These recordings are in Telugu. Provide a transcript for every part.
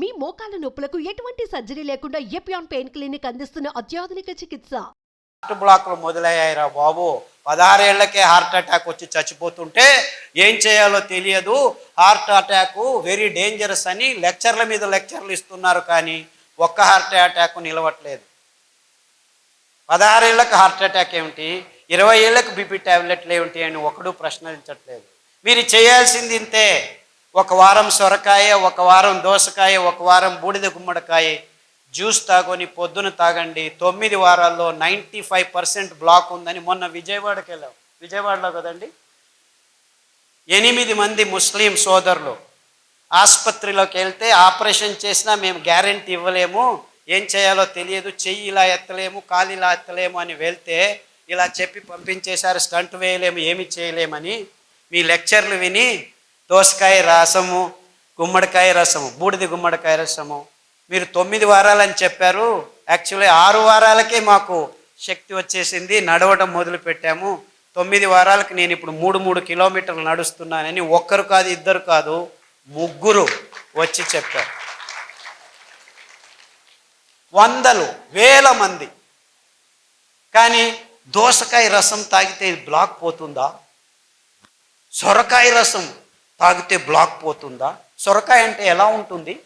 మీ మోకాల నొప్పులకు ఎటువంటి సర్జరీ లేకుండా ఎపియాన్ పెయిన్ క్లినిక్ అందిస్తున్న అత్యాధునిక చికిత్స? హార్ట్ బ్లాక్లు మొదలయ్యాయిరా బాబు. పదహారేళ్ళకే హార్ట్ అటాక్ వచ్చి చచ్చిపోతుంటే ఏం చేయాలో తెలియదు. హార్ట్ అటాక్ వెరీ డేంజరస్ అని లెక్చర్ల మీద లెక్చర్లు ఇస్తున్నారు కానీ ఒక్క హార్ట్ అటాక్ నిలవట్లేదు. పదహారేళ్ళకు హార్ట్ అటాక్ ఏమిటి? ఇరవై ఏళ్ళకు బీపీ ట్యాబ్లెట్లు ఏమిటి అని ఒకడు ప్రశ్నించట్లేదు మీరు చేయాల్సింది ఇంతే. ఒక వారం సొరకాయ ఒక వారం దోసకాయ ఒక వారం బూడిద గుమ్మడికాయ. జ్యూస్ తాగొని పొద్దున తాగండి. తొమ్మిది వారాల్లో నైంటీ ఫైవ్ పర్సెంట్ బ్లాక్ ఉందని మొన్న విజయవాడకి వెళ్ళాం. విజయవాడలో కదండి? ఎనిమిది మంది ముస్లిం సోదరులు ఆసుపత్రిలోకి వెళ్తే ఆపరేషన్ చేసినా మేము గ్యారెంటీ ఇవ్వలేము. ఏం చేయాలో తెలియదు. చెయ్యి ఇలా ఎత్తలేము కాలు ఇలా ఎత్తలేము అని వెళ్తే ఇలా చెప్పి పంపించేశారు. స్టంట్ వేయలేము ఏమి చేయలేమని. మీ లెక్చర్లు విని దోసకాయ రసము గుమ్మడికాయ రసము బూడిది గుమ్మడికాయ రసము. మీరు తొమ్మిది వారాలని చెప్పారు. యాక్చువల్లీ ఆరు వారాలకే మాకు శక్తి వచ్చేసింది. నడవడం మొదలు పెట్టాము. తొమ్మిది వారాలకు నేను ఇప్పుడు మూడు మూడు కిలోమీటర్లు నడుస్తున్నానని ఒక్కరు కాదు ఇద్దరు కాదు ముగ్గురు వచ్చి చెప్పారు. వందలు వేల మంది. కానీ దోసకాయ రసం తాగితే బ్లాక్ పోతుందా? సొరకాయ రసం తాగితే బ్లాక్ పోతుందా? సొరకాయ అంటే ఎలా ఉంటుంది?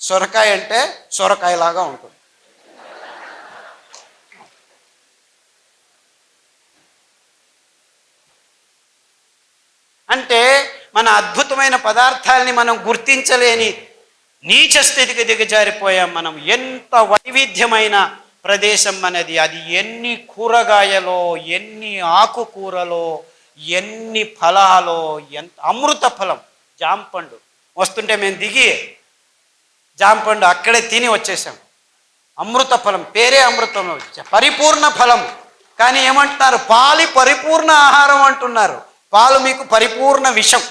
సొరకాయ అంటే సొరకాయలాగా ఉంటుంది. అంటే మన అద్భుతమైన పదార్థాలని మనం గుర్తించలేని నీచ స్థితికి దిగజారిపోయాం మనం. ఎంత వైవిధ్యమైన ప్రదేశం అనేది అది ఎన్ని కూరగాయలో ఎన్ని ఆకుకూరలో ఎన్ని ఫలాలో ఎంత అమృత ఫలం జాంపండు వస్తుంటే మేము దిగి జాంపండు అక్కడే తిని వచ్చేసాం. అమృత ఫలం పేరే అమృతం. పరిపూర్ణ ఫలం. కానీ ఏమంటున్నారు? పాలి పరిపూర్ణ ఆహారం అంటున్నారు. పాలు మీకు పరిపూర్ణ విషం.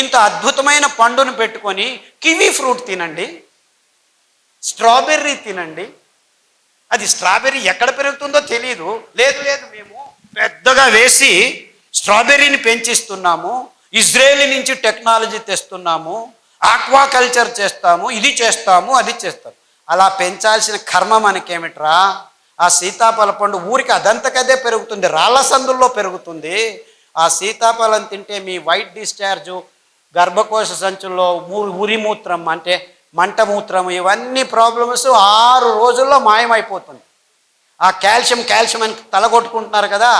ఇంత అద్భుతమైన పండును పెట్టుకొని కివీ ఫ్రూట్ తినండి. స్ట్రాబెర్రీ తినండి. అది స్ట్రాబెర్రీ ఎక్కడ పెరుగుతుందో తెలియదు లేదు లేదు మేము పెద్దగా వేసి స్ట్రాబెర్రీని పెంచిస్తున్నాము. ఇజ్రాయెల్ నుంచి టెక్నాలజీ తెస్తున్నాము. ఆక్వాకల్చర్ చేస్తాము. ఇది చేస్తాము అది చేస్తాము. అలా పెంచాల్సిన కర్మ మనకేమిట్రా? ఆ సీతాఫల పండు ఊరికి అదంతకదే పెరుగుతుంది. రాళ్ళ సందుల్లో పెరుగుతుంది. ఆ సీతాఫలం తింటే మీ వైట్ డిశ్చార్జు గర్భకోశ సంచుల్లో ఊరి ఉరిమూత్రం అంటే మంటమూత్రం ఇవన్నీ ప్రాబ్లమ్స్ ఆరు రోజుల్లో మాయమైపోతుంది. ఆ కాల్షియం కాల్షియం అని తలగొట్టుకుంటున్నారు కదా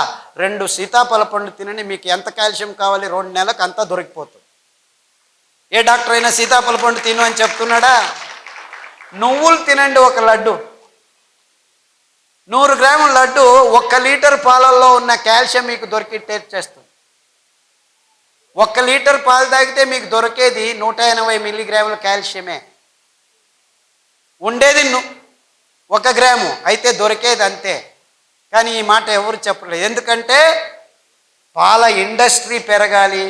రెండు సీతాఫల పండు తినని మీకు ఎంత కాల్షియం కావాలి? రెండు నెలలకు అంతా దొరికిపోతుంది. ఏ డాక్టర్ అయినా సీతాఫల పండు తిను అని చెప్తున్నాడా? నువ్వులు తినండి ఒక లడ్డు. నూరు గ్రాముల లడ్డు ఒక్క లీటర్ పాలల్లో ఉన్న కాల్షియం మీకు దొరికి టేస్ట్ చేస్తుంది. ఒక్క లీటర్ పాలు తాగితే మీకు దొరికేది నూట ఎనభై మిల్లీగ్రాముల కాల్షియమే. ఉండేది ను ఒక గ్రాము అయితే దొరికేది అంతే. కానీ ఈ మాట ఎవరు చెప్పలేదు. ఎందుకంటే పాల ఇండస్ట్రీ పెరగాలి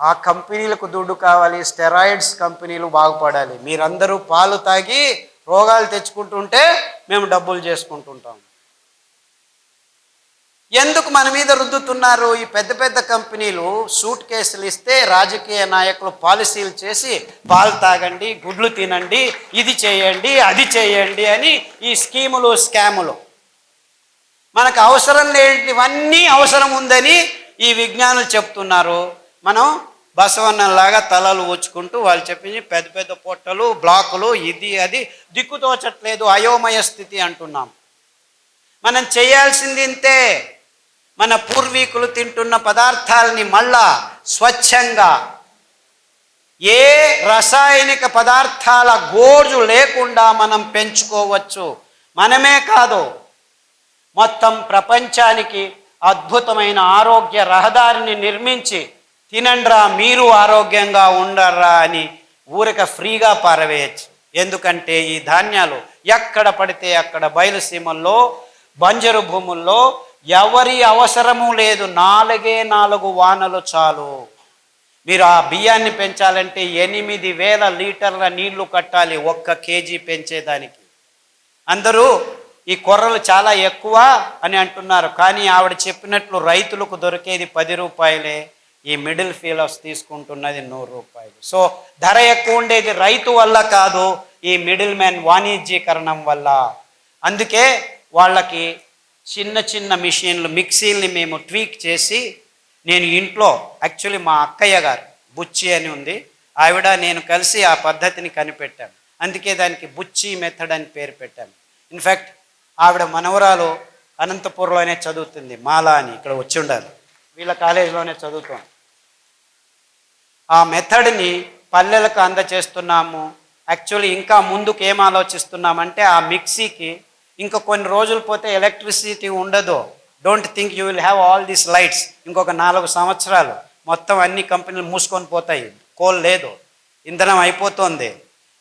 ఆ కంపెనీలకు దుడ్డు కావాలి స్టెరాయిడ్స్ కంపెనీలు బాగుపడాలి. మీరందరూ పాలు తాగి రోగాలు తెచ్చుకుంటుంటే మేము డబ్బులు చేసుకుంటుంటాం. ఎందుకు మన మీద రుద్దుతున్నారు? ఈ పెద్ద పెద్ద కంపెనీలు సూట్ కేసులు ఇస్తే రాజకీయ నాయకులు పాలసీలు చేసి పాలు తాగండి గుడ్లు తినండి ఇది చేయండి అది చేయండి అని ఈ స్కీములు స్కాములు. మనకు అవసరం లేనివన్నీ అవసరం ఉందని ఈ విజ్ఞానులు చెప్తున్నారు. మనం బసవన్నంలాగా తలలు ఊచుకుంటూ వాళ్ళు చెప్పింది పెద్ద పెద్ద పొట్టలు బ్లాకులు ఇది అది దిక్కుతోచట్లేదు అయోమయ స్థితి అంటున్నాం. మనం చేయాల్సింది ఇంతే. మన పూర్వీకులు తింటున్న పదార్థాలని మళ్ళా స్వచ్ఛంగా ఏ రసాయనిక పదార్థాల గోజు లేకుండా మనం పెంచుకోవచ్చు. మనమే కాదు మొత్తం ప్రపంచానికి అద్భుతమైన ఆరోగ్య రహదారిని నిర్మించి తినండ్రా మీరు ఆరోగ్యంగా ఉండర్రా అని ఊరిక ఫ్రీగా పారవేయచ్చు. ఎందుకంటే ఈ ధాన్యాలు ఎక్కడ పడితే అక్కడ బయలుసీమల్లో బంజరు భూముల్లో ఎవరి అవసరము లేదు. నాలుగే నాలుగు వానలు చాలు. మీరు ఆ బియ్యాన్ని పెంచాలంటే ఎనిమిది వేల లీటర్ల నీళ్ళు కట్టాలి ఒక్క కేజీ పెంచేదానికి. అందరూ ఈ కొర్రలు చాలా ఎక్కువ అని అంటున్నారు. కానీ ఆవిడ చెప్పినట్లు రైతులకు దొరికేది పది రూపాయలే. ఈ మిడిల్ ఫీలర్స్ తీసుకుంటున్నది నూరు రూపాయలు. సో ధర ఎక్కువ ఉండేది రైతు వల్ల కాదు ఈ మిడిల్ మ్యాన్ వాణిజ్యీకరణం వల్ల. అందుకే వాళ్ళకి చిన్న చిన్న మిషన్లు మిక్సీల్ని మేము ట్వీక్ చేసి నేను ఇంట్లో యాక్చువల్లీ మా అక్కయ్య గారు బుచ్చి అని ఉంది ఆవిడ నేను కలిసి ఆ పద్ధతిని కనిపెట్టాను అందుకే దానికి బుచ్చి మెథడ్ అని పేరు పెట్టాను ఇన్ఫ్యాక్ట్ ఆవిడ మనవరాలు అనంతపూర్లోనే చదువుతుంది మాలా అని ఇక్కడ వచ్చి ఉండాలి. వీళ్ళ కాలేజీలోనే చదువుతాం ఆ మెథడ్ని పల్లెలకు అందచేస్తున్నాము. యాక్చువల్లీ ఇంకా ముందుకు ఏం ఆలోచిస్తున్నామంటే ఆ మిక్సీకి ఇంకా కొన్ని రోజులు పోతే ఎలక్ట్రిసిటీ ఉండదు. Don't think you will have all these lights ఇంకొక నాలుగు సంవత్సరాలు మొత్తం అన్ని కంపెనీలు మూసుకొని పోతాయి. కోల్ లేదు. ఇంధనం అయిపోతుంది.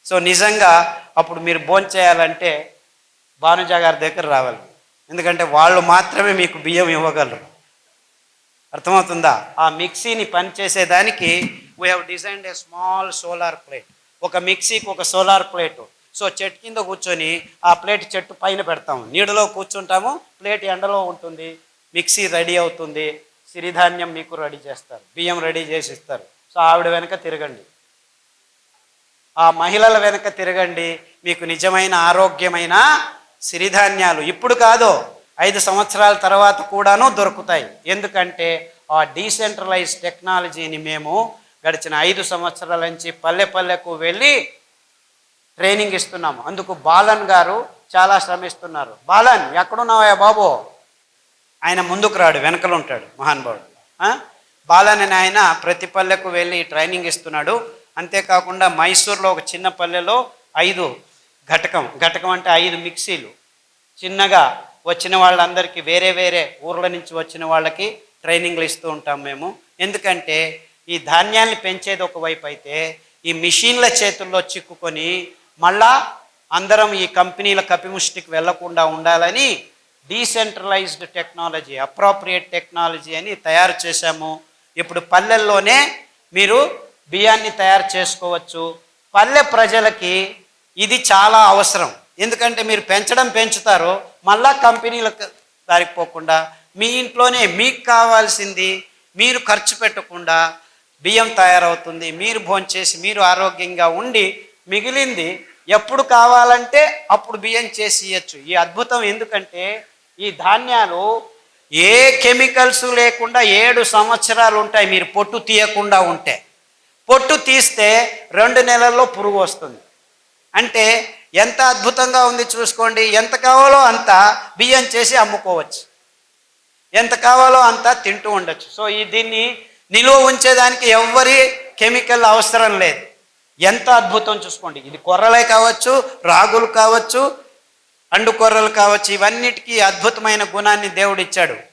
సో నిజంగా అప్పుడు మీరు భోజనం చేయాలంటే భానుజా గారి దగ్గర రావాలి. ఎందుకంటే వాళ్ళు మాత్రమే మీకు బియ్యం ఇవ్వగలరు. అర్థమవుతుందా? ఆ మిక్సీని పనిచేసేదానికి we have designed a small solar plate ఒక మిక్సీకి ఒక సోలార్ ప్లేటు సో చెట్టు కింద కూర్చొని ఆ ప్లేట్ చెట్టు పైన పెడతాము. నీడలో కూర్చుంటాము ప్లేట్ ఎండలో ఉంటుంది మిక్సీ రెడీ అవుతుంది సిరిధాన్యం మీకు రెడీ చేస్తారు బియ్యం రెడీ చేసి ఇస్తారు. సో ఆవిడ వెనక తిరగండి. ఆ మహిళల వెనక తిరగండి మీకు నిజమైన ఆరోగ్యమైన సిరిధాన్యాలు. ఇప్పుడు కాదు ఐదు సంవత్సరాల తర్వాత కూడాను దొరుకుతాయి. ఎందుకంటే ఆ డీసెంట్రలైజ్ టెక్నాలజీని మేము గడిచిన ఐదు సంవత్సరాల నుంచి పల్లె పల్లెకు వెళ్ళి ట్రైనింగ్ ఇస్తున్నాము. అందుకు బాలన్ గారు చాలా శ్రమిస్తున్నారు. బాలన్ ఎక్కడున్నావా బాబు? ఆయన ముందుకు రాడు వెనకలు ఉంటాడు మహానుభావుడు బాలన్ అని ఆయన ప్రతి పల్లెకు వెళ్ళి ట్రైనింగ్ ఇస్తున్నాడు. అంతేకాకుండా మైసూర్లో ఒక చిన్న పల్లెలో ఐదు ఘటకం ఘటకం అంటే ఐదు మిక్సీలు. చిన్నగా వచ్చిన వాళ్ళందరికీ వేరే వేరే ఊర్ల నుంచి వచ్చిన వాళ్ళకి ట్రైనింగ్లు ఇస్తూ ఉంటాం మేము. ఎందుకంటే ఈ ధాన్యాన్ని పెంచేది ఒకవైపు అయితే ఈ మిషన్ల చేతుల్లో చిక్కుకొని మళ్ళా అందరం ఈ కంపెనీల కపిముష్టికి వెళ్ళకుండా ఉండాలని డీసెంట్రలైజ్డ్ టెక్నాలజీ అప్రాప్రియేట్ టెక్నాలజీ అని తయారు చేశాము. ఇప్పుడు పల్లెల్లోనే మీరు బియ్యాన్ని తయారు చేసుకోవచ్చు. పల్లె ప్రజలకి ఇది చాలా అవసరం. ఎందుకంటే మీరు పెంచడం పెంచుతారు మళ్ళా కంపెనీలకు దారికి పోకుండా మీ ఇంట్లోనే మీకు కావాల్సింది మీరు ఖర్చు పెట్టకుండా బియ్యం తయారవుతుంది. మీరు భోంచేసి మీరు ఆరోగ్యంగా ఉండి మిగిలింది ఎప్పుడు కావాలంటే అప్పుడు బియ్యం చేసి ఇవ్వచ్చు ఈ అద్భుతం ఎందుకంటే ఈ ధాన్యాలు ఏ కెమికల్స్ లేకుండా ఏడు సంవత్సరాలు ఉంటాయి. మీరు పొట్టు తీయకుండా ఉంటే. పొట్టు తీస్తే రెండు నెలల్లో పురుగు వస్తుంది. అంటే ఎంత అద్భుతంగా ఉంది చూసుకోండి. ఎంత కావాలో అంత బియ్యం చేసి అమ్ముకోవచ్చు. ఎంత కావాలో అంత తింటూ ఉండొచ్చు. సో ఈ దీన్ని నిలువ ఉంచేదానికి ఎవ్వరి కెమికల్ అవసరం లేదు. ఎంత అద్భుతం చూసుకోండి. ఇది కొర్రలే కావచ్చు రాగులు కావచ్చు అండు కొర్రలు కావచ్చు ఇవన్నిటికీ అద్భుతమైన గుణాన్ని దేవుడు ఇచ్చాడు